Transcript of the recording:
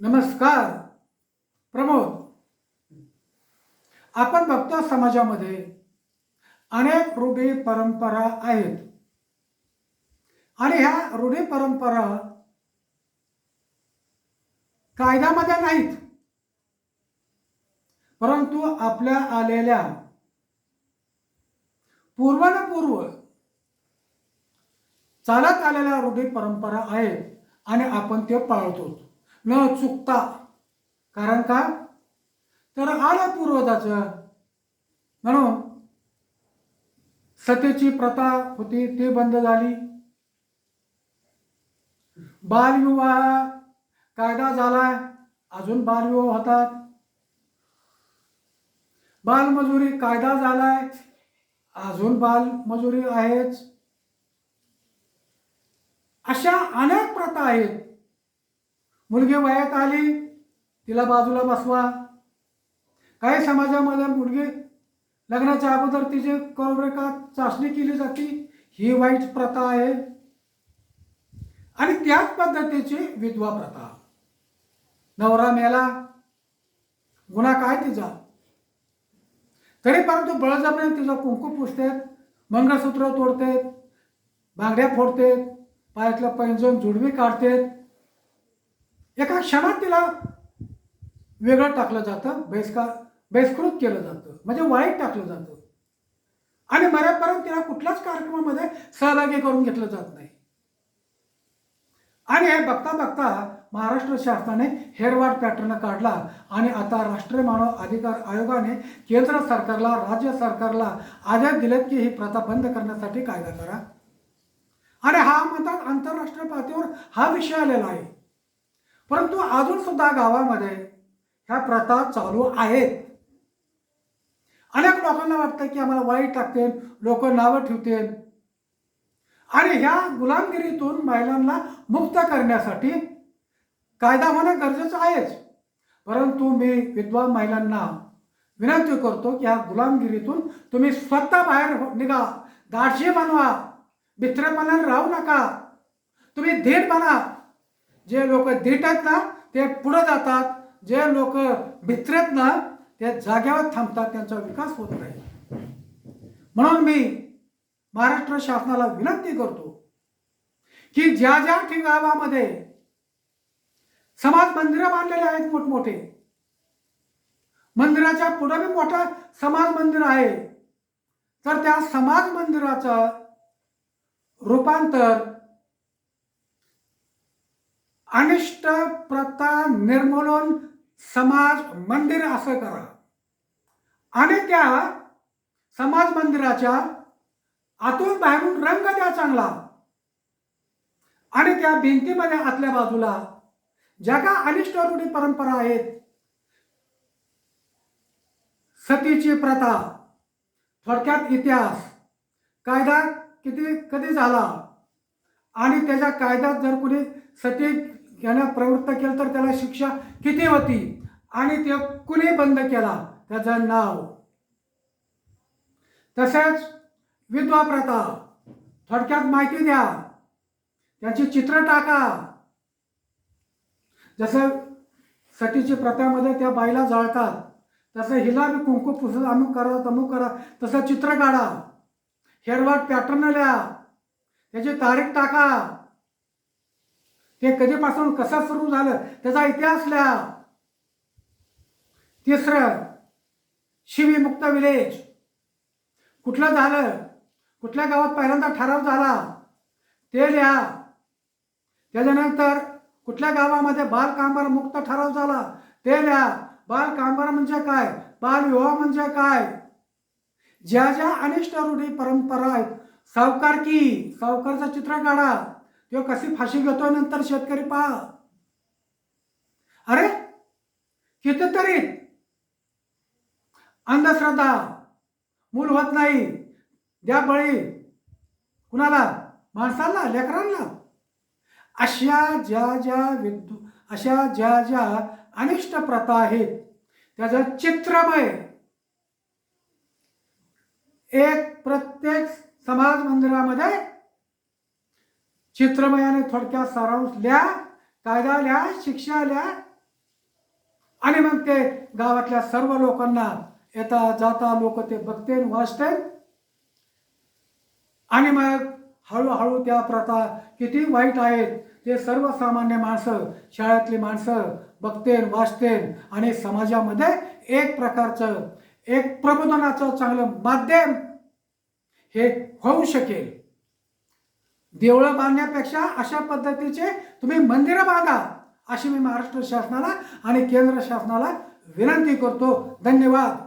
नमस्कार. प्रमोद. आपण बघतो समाजामध्ये अनेक रूढी परंपरा आहेत. आणि ह्या रूढी परंपरा कायद्यामध्ये नाहीत. परंतु आपल्या आलेल्या पूर्वानुपूर्व चालत आलेल्या रूढी परंपरा आहेत आणि आपण ते पाळतो न चुकता. कारण का? तर आला पूर्वजाचं म्हणून सतेची प्रथा होती ती बंद झाली. बालविवाह कायदा झालाय अजून बालविवाह होतात. बालमजुरी कायदा झालाय अजून बालमजुरी आहेच. अशा अनेक प्रथा आहेत. मुलगी वयात आली तिला बाजूला बसवा. काही समाजामध्ये मुलगी लग्नाच्या अगोदर तिचे कौरेका चाचणी केली जाते. ही वाईट प्रथा आहे. आणि त्याच पद्धतीची विधवा प्रथा. नवरा मेला गुन्हा काय तिचा? तरी परंतु बळजबरीने तिचा कुंकू पुसतेत मंगळसूत्र तोडतेत बांगड्या फोडतेत पायातलं पैंजण जुडवी काढतेत. एका क्षणात तिला वेगळं टाकलं जातं बहिष्कार बहिष्कृत केलं जातं म्हणजे वाईट टाकलं जातं. आणि बऱ्यापर्यंत तिला कुठल्याच कार्यक्रमामध्ये सहभागी करून घेतलं जात नाही. आणि हे बघता बघता महाराष्ट्र शासनाने हेरवाड पॅटर्न काढला आणि आता राष्ट्रीय मानव अधिकार आयोगाने केंद्र सरकारला राज्य सरकारला आदेश दिलेत की ही प्रथा बंद करण्यासाठी कायदा करा. आणि हा म्हणतात आंतरराष्ट्रीय पातळीवर हा विषय आलेला आहे. परंतु अजून सुद्धा गावामध्ये ह्या प्रथा चालू आहेत. अनेक लोकांना वाटतं की आम्हाला वाईट टाकतील लोक नावं ठेवतील. आणि ह्या गुलामगिरीतून महिलांना मुक्त करण्यासाठी कायदा होणं गरजेचं आहेच. परंतु मी विद्वान महिलांना विनंती करतो की ह्या गुलामगिरीतून तुम्ही स्वतः बाहेर हो, निघा. दाडशी बनवा. भित्रेपणाने राहू नका. तुम्ही धीर बना. जे लोक धीट आहेत ना ते पुढं जातात. जे लोक भित्रेत ना ते जाग्यावर थांबतात त्यांचा विकास होत नाही. म्हणून मी महाराष्ट्र शासनाला विनंती करतो की ज्या ज्या ठिकाणामध्ये समाज मंदिरं बांधलेले आहेत मोठमोठे मंदिराच्या पुढे बी मोठा समाज मंदिर आहे तर त्या समाज मंदिराचं रूपांतर अनिष्ट प्रथा निर्मूलन समाज मंदिर असं करा. आणि त्या समाज मंदिराच्या आतून बाहेरून रंग द्या चांगला. आणि त्या भिंतीमध्ये आतल्या बाजूला ज्या का अनिष्ट रूढी परंपरा आहेत सतीची प्रथा थोडक्यात इतिहास कायदा किती कधी झाला? आणि त्याच्या कायद्यात जर कुणी सती त्याला प्रवृत्त केलं तर त्याला शिक्षा किती होती? आणि ते कुणी बंद केला? त्याचं नाव. तसेच विधवा प्रथा थोडक्यात माहिती द्या. त्याची चित्र टाका. जसं सतीची प्रथामध्ये त्या बाईला जाळतात तसं हिला बी कुंकू पुसत अमुक करा तमुक करा तसं चित्र काढा. हेरवाट पॅटर्न लिहा. त्याची तारीख टाका. ते कधीपासून कसं सुरू झालं त्याचा इतिहास लिहा. तिसरं शिवी मुक्त विलेज कुठलं झालं? कुठल्या गावात पहिल्यांदा ठराव झाला? ते लिहा. त्याच्यानंतर कुठल्या गावामध्ये बालकामगार मुक्त ठराव झाला? ते लिहा. बालकामगार म्हणजे काय? बालविवाह म्हणजे काय? ज्या ज्या अनिष्ट रूढी परंपरा आहेत सावकारकी सावकारचं चित्र काढा. तो कशी फाशी घेतो नंतर शेतकरी पहा. अरे कितीतरी अंधश्रद्धा मूल होत नाही द्या बळी. कुणाला? माणसाला लेकरांना. अशा ज्या ज्या विद्यु अशा ज्या ज्या अनिष्ट प्रथा आहेत त्याचं चित्रमय. एक प्रत्येक समाज मंदिरामध्ये चित्रमयाने थोडक्यात सारांश लिहा कायदा लिहा शिक्षा लिहा. आणि मग ते गावातल्या सर्व लोकांना येता जाता लोक ते बघते वाचते आणि मग हळूहळू त्या प्रथा किती वाईट आहेत ते सर्वसामान्य माणसं शाळेतली माणसं बघतेन वाचतेन. आणि समाजामध्ये एक प्रकारचं एक प्रबोधनाचं चांगलं माध्यम हे होऊ शकेल. देवळं बांधण्यापेक्षा अशा पद्धतीचे तुम्ही मंदिरं बांधा अशी मी महाराष्ट्र शासनाला आणि केंद्र शासनाला विनंती करतो. धन्यवाद.